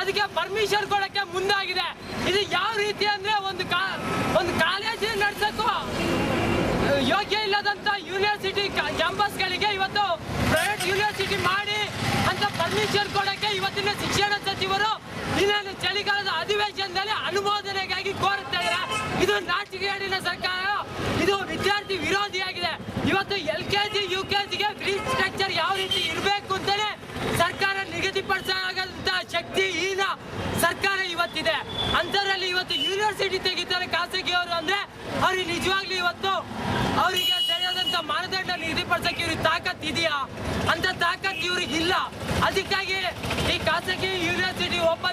ಅದಕ್ಕೆ ಪರ್ಮಿಷನ್ ಕೊಡಕ್ಕೆ ಮುಂದಾಗಿದೆ. ಇದು ಯಾವ ರೀತಿ ಅಂದ್ರೆ ಒಂದು ಒಂದು ಕಾಲೇಜ್ ನಡೆಸಕ್ಕೂ ಯೋಗ್ಯ ಇಲ್ಲದಂತ ಯೂನಿವರ್ಸಿಟಿ ಕ್ಯಾಂಪಸ್ಗಳಿಗೆ ಇವತ್ತು ಪ್ರೈವೇಟ್ ಯೂನಿವರ್ಸಿಟಿ ಮಾಡಿ ಅಂತ ಪರ್ಮಿಷನ್ ಕೊಡಕ್ಕೆ ಇವತ್ತಿನ ಶಿಕ್ಷಣ ಸಚಿವರು ಇನ್ನೇನು ಚಳಿಗಾಲದ ಅಧಿವೇಶನದಲ್ಲಿ ಅನುಮೋದನೆಗಾಗಿ ಕೋರುತ್ತಾರೆ ಇದು ನಾಚಿಕೆಗೇಡಿನ ಸರ್ಕಾರ, ಇದು ವಿದ್ಯಾರ್ಥಿ ವಿರೋಧಿಯಾಗಿದೆ. ಅಂತರಲ್ಲಿ ಇವತ್ತು ಯೂನಿವರ್ಸಿಟಿ ತೆಗಿತಾರೆ ಖಾಸಗಿಯವರು ಅಂದ್ರೆ ಅವ್ರಿಗೆ ನಿಜವಾಗ್ಲೂ ಇವತ್ತು ಅವರಿಗೆ ಸರಿಯಾದಂತ ಮಾನದಂಡ ನಿಗದಿಪಡಿಸಕ್ಕೆ ಇವ್ರಿಗೆ ತಾಕತ್ ಇದೆಯಾ? ಅಂತ ತಾಕತ್ ಇವ್ರಿಗೆ ಇಲ್ಲ ಅದಕ್ಕಾಗಿ ಈ ಖಾಸಗಿ ಯೂನಿವರ್ಸಿಟಿ ಓಪನ್